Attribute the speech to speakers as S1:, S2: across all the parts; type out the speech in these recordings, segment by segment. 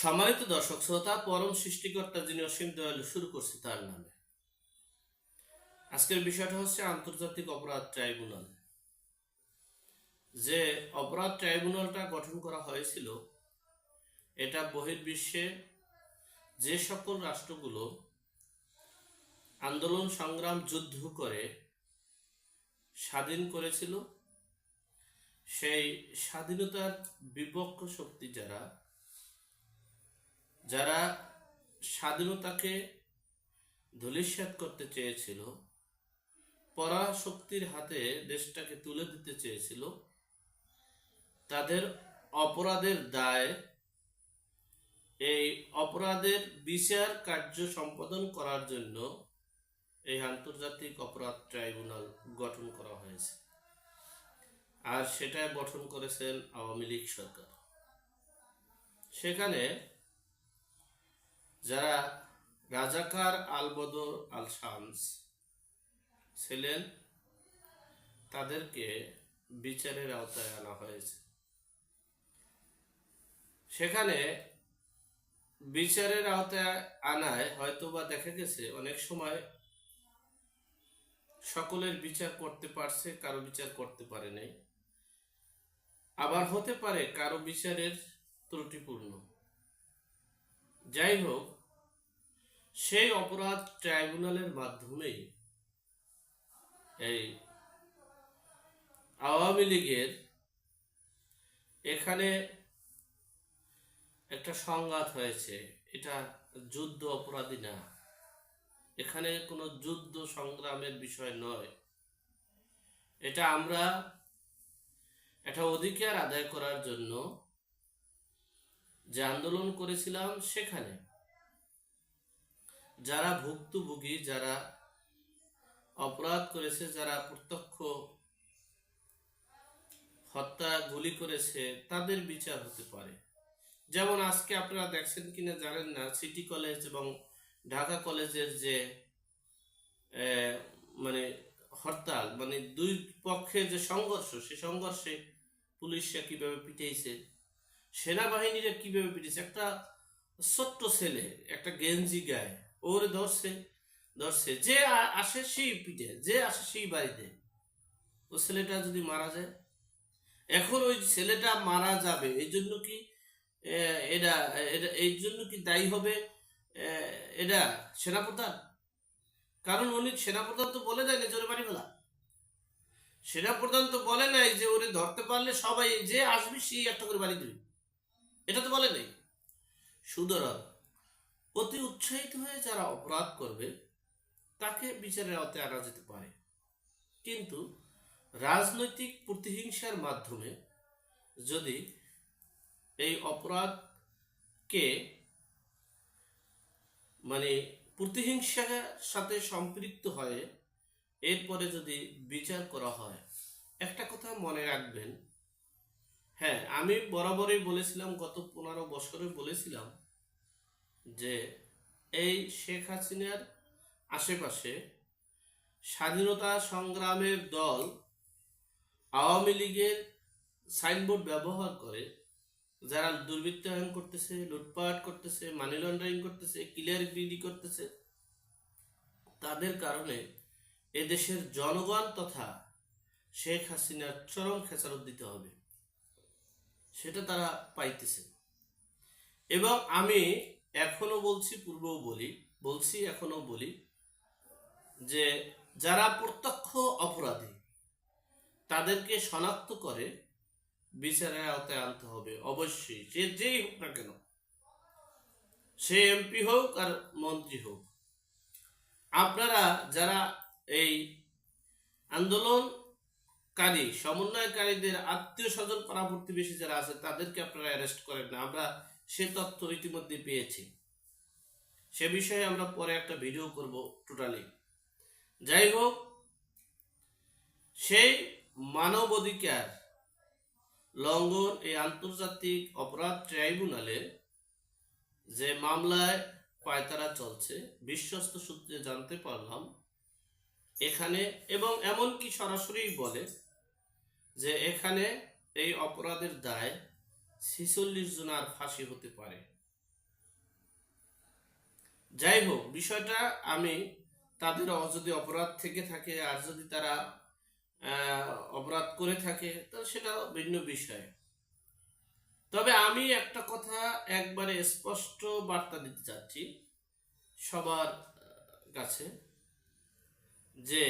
S1: সম্মানিত দর্শক, শ্রোতা, পরম সৃষ্টিকর্তা যিনি অসীম দয়ালু, শুরু করছি তার নামে। আজকের বিষয়টা হচ্ছে আন্তর্জাতিক অপরাধ ট্রাইব্যুনাল। যে অপরাধ ট্রাইব্যুনালটা গঠন করা হয়েছিল, এটা বহির্বিশ্বে যে সকল রাষ্ট্রগুলো আন্দোলন সংগ্রাম যুদ্ধ করে স্বাধীন করেছিল, সেই স্বাধীনতার বিপক্ষ শক্তি যারা যারা স্বাধীনতাকে ধূলিসাৎ করতে চেয়েছিল, পরাশক্তির হাতে দেশটাকে তুলে দিতে চেয়েছিল, তাদের অপরাধের দায় এই অপরাধের বিচার কার্য সম্পাদন করার জন্য এই আন্তর্জাতিক অপরাধ ট্রাইব্যুনাল গঠন করা হয়েছে। আর সেটা গঠন করেছেন আওয়ামী লীগ সরকার। সেখানে যারা রাজাকার আল বদর আল শামস ছিলেন, তাদেরকে বিচারের আওতায় আনা হয়েছে। সেখানে বিচারের আওতায় আনায় হয়তোবা দেখা গেছে, অনেক সময় সকলের বিচার করতে পারছে, কারও বিচার করতে পারে নাই। আবার হতে পারে, কারও বিচারের ত্রুটিপূর্ণ। যাই হোক, সেই অপরাধ ট্রাইব্যুনালের মাধ্যমেই এই আওয়ামী লীগের এখানে একটা সংঘাত হয়েছে। এটা যুদ্ধ অপরাধী না। এখানে কোনো যুদ্ধ সংগ্রামের বিষয় নয়। এটা আমরা একটা অধিকার আদায় করার জন্য যে আন্দোলন করেছিলাম সেখানে। যারা ভুক্তভোগী, যারা অপরাধ করেছে, যারা প্রত্যক্ষ হত্যা গুলি করেছে, তাদের বিচার হতে পারে। যেমন আজকে আপনারা দেখছেন কিনা জানেন না, সিটি কলেজ এবং ঢাকা কলেজের যে মানে হরতাল মানে দুই পক্ষের যে সংঘর্ষ, সে সংঘর্ষে পুলিশরা কীভাবে পিটাইছে সেনাবাহিনীরা কীভাবে পিটিয়েছে একটা ছোট্ট ছেলে, একটা গেঞ্জি গায়ে, ওরে ধরছে ধরছে, যে আসে সেই পিঠে যে আসে সেই বাড়িতে। ও ছেলেটা যদি মারা যায়? এখন ওই ছেলেটা মারা যাবে, এই জন্য কি এটা, এটা- এই জন্য কি দায়ী হবে এটা সেনাপ্রধান? কারণ উনি, সেনাপ্রধান তো বলে দেয় না জোরে বাড়ি ফেলা। সেনাপ্রধান তো বলে নাই যে ওরে ধরতে পারলে সবাই যে আসবে, সেই একটা করে বাড়ি দিবে। এটা তো বলে নাই। সুতরাং অতি উৎসাহিত হয়ে যারা অপরাধ করবে, তাকে বিচারের আওতায় আনা যেতে পারে। কিন্তু রাজনৈতিক প্রতিহিংসার মাধ্যমে যদি এই অপরাধকে মানে প্রতিহিংসার সাথে সম্পৃক্ত হয়ে এরপরে যদি বিচার করা হয়, একটা কথা মনে রাখবেন হ্যাঁ আমি বরাবরই বলেছিলাম, গত পনেরো বছরে বলেছিলাম যে এই শেখ হাসিনার আশেপাশে স্বাধীনতা সংগ্রামের দল আওয়ামী লীগের সাইনবোর্ড ব্যবহার করে, যারা দুর্বৃত্তায়ন করতেছে, লুটপাট করতেছে মানি লন্ডারিং করতেছে ক্লিয়ার গ্রিডি করতেছে, তাদের কারণে এদেশের জনগণ তথা শেখ হাসিনার চরম খেসারত দিতে হবে। সেটা তারা পাইতেছে। এবং আমি এখনও বলছি, পূর্বেও বলি, বলছি, এখনও বলি যে যারা প্রত্যক্ষ অপরাধী, তাদেরকে শনাক্ত করে বিচারের আওতায় আনতে হবে, অবশ্যই। সে যেই হোক না কেন, সে এমপি হোক আর মন্ত্রী হোক, আপনারা যারা এই আন্দোলনকারী সমন্বয়কারীদের আত্মীয় স্বজন পাড়া প্রতিবেশী যারা আছে, তাদেরকে আপনারা অ্যারেস্ট করেন না। আমরা সে তথ্য ইতিমধ্যে পেয়েছি। সে বিষয়ে আমরা পরে একটা ভিডিও করব টোটালি যাই হোক, সেই মানবাধিকার লঙ্ঘন এই আন্তর্জাতিক অপরাধ ট্রাইব্যুনালে যে মামলায় পায়তারা চলছে, বিশ্বস্ত সূত্রে জানতে পারলাম এখানে এবং এমনকি সরাসরি বলে যে এখানে এই অপরাধের দায় ছিচল্লিশ জনার ফাঁসি হতে পারে। যাই হোক, বিষয়টা আমি তাদের যদি অপরাধ থেকে থাকে, আর যদি তারা অপরাধ করে থাকে, তাহলে সেটা ভিন্ন বিষয়। তবে আমি একটা কথা একবারে স্পষ্ট বার্তা দিতে চাচ্ছি সবার কাছে। যে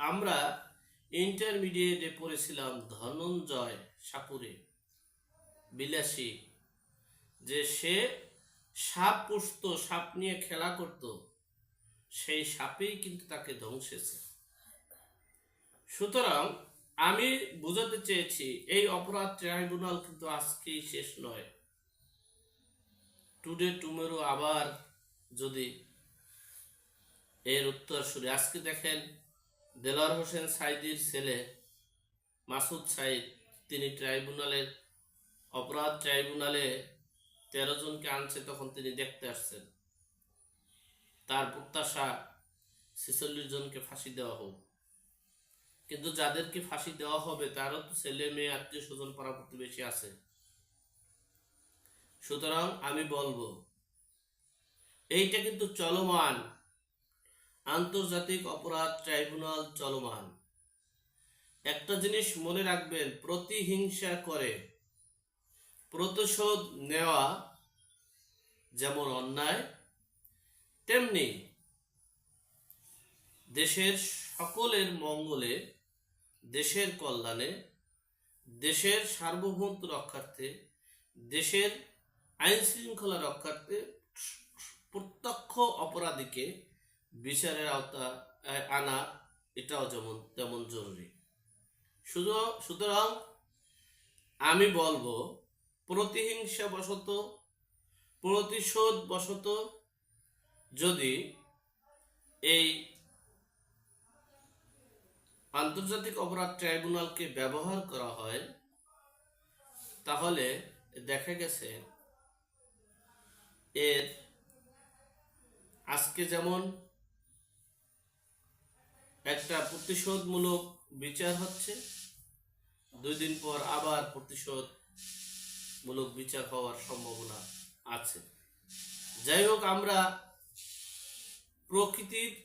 S1: আমরা ইন্টারমিডিয়েটে পড়েছিলাম ধনঞ্জয় সাপুরে, বিলাসী, যে সে সাপ পুষত, সাপ নিয়ে খেলা করত, সেই সাপেই কিন্তু তাকে ধ্বংসেছে সুতরাং আমি বুঝাতে চেয়েছি, এই অপরাধ ট্রাইব্যুনাল কিন্তু আজকেই শেষ নয়। টুডে টুমেরো আবার যদি এর উত্তর শুনে আজকে দেখেন দেলার হোসেন সাইদির ছেলে মাসুদ সাইদ তিনি ট্রাইব্যুনালের, অপরাধ ট্রাইব্যুনালে তেরো জনকে আনছে, তখন তিনি দেখতে আসছেন। তার প্রত্যাশা ছেচল্লিশ জনকে ফাঁসি দেওয়া হোক। কিন্তু যাদেরকে ফাঁসি দেওয়া হবে, তারও তো ছেলে মেয়ে, আত্মীয় স্বজন, পাড়া প্রতিবেশী আছে। সুতরাং আমি বলব, এইটা কিন্তু চলমান আন্তর্জাতিক অপরাধ ট্রাইব্যুনাল চলমান। একটা জিনিস মনে রাখবেন, প্রতিহিংসা করে। প্রতিশোধ নেওয়া যেমন অন্যায়, তেমনি দেশের সকলের মঙ্গলে, দেশের কল্যাণে, দেশের সার্বভৌমত্ব রক্ষার্থে, দেশের আইন শৃঙ্খলা রক্ষার্থে প্রত্যক্ষ অপরাধীকে বিচারের আওতা আনা, এটাও যেমন, তেমন জরুরি। শুধু, সুতরাং আমি বলব প্রতিহিংসা বশত প্রতিশোধ বশত যদি এই আন্তর্জাতিক অপরাধ ট্রাইব্যুনালকে ব্যবহার করা হয়, তাহলে দেখা গেছে এর আজকে যেমন একটা প্রতিশোধমূলক বিচার হচ্ছে। দুই দিন পর আবার প্রতিশোধমূলক বিচার হওয়ার সম্ভাবনা আছে। যাই হোক, আমরা প্রকৃতির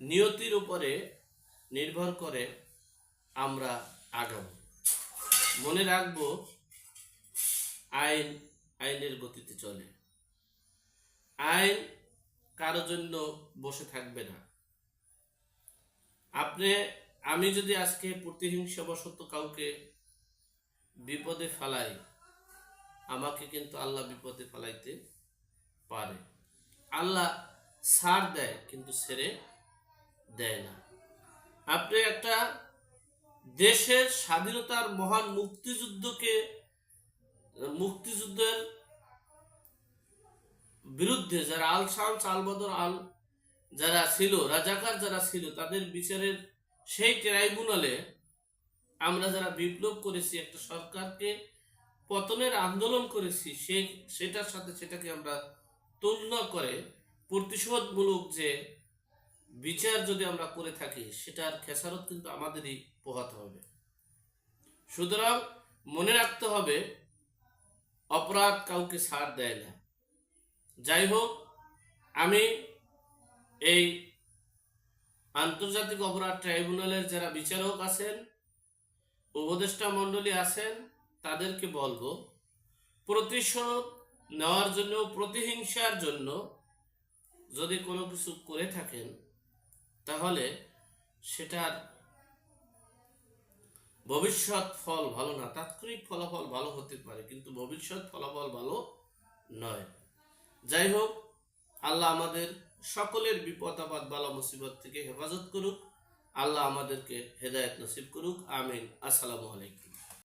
S1: নিয়তির উপরে নির্ভর করে আমরা আগাম মনে রাখব, আইন, আইনের গতিতে চলে। আইন কারও জন্য বসে থাকবে না। আপনি, আমি যদি আজকে প্রতিহিংসাবশত কাউকে বিপদে ফেলাই, আমাকে কিন্তু আল্লাহ বিপদে ফেলাইতে পারে। আল্লাহ ছাড় দেয়, কিন্তু ছেড়ে দেয় না। আপনি একটা দেশের স্বাধীনতার মহান মুক্তিযুদ্ধকে, মুক্তিযুদ্ধের বিরুদ্ধে, যারা আল শামস, আল বদর, আল যারা ছিল, রাজাকার যারা ছিল, তাদের বিচারের সেই ট্রাইব্যুনালে আমরা যারা বিপ্লব করেছি, একটা সরকারকে পতনের আন্দোলন করেছি সেই সেটার সাথে সেটাকে আমরা তুলনা করে প্রতিশোধমূলক যে বিচার যদি আমরা করে থাকি, সেটার খেসারত কিন্তু আমাদেরই পোহাতে হবে। সুতরাং মনে রাখতে হবে, অপরাধ কাউকে ছাড় দেয় না। যাই হোক, আমি এই আন্তর্জাতিক অপরাধ ট্রাইব্যুনালের যারা বিচারক আছেন, উপদেষ্টা মণ্ডলী আছেন, তাদেরকে বলব, প্রতিশোধ নেওয়ার জন্য, প্রতিহিংসার জন্য যদি কোনো কিছু করে থাকেন, তাহলে সেটার ভবিষ্যৎ ফল ভালো না। তাৎক্ষণিক ফলাফল ভালো হতে পারে, কিন্তু ভবিষ্যৎ ফলাফল ভালো নয়। যাই হোক, আল্লাহ আমাদের সকলের বিপদ, আপদ, বালা, মুসিবত থেকে হেফাজত করুক। আল্লাহ আমাদেরকে হেদায়ত নসিব করুক। আমিন। আসসালামু আলাইকুম।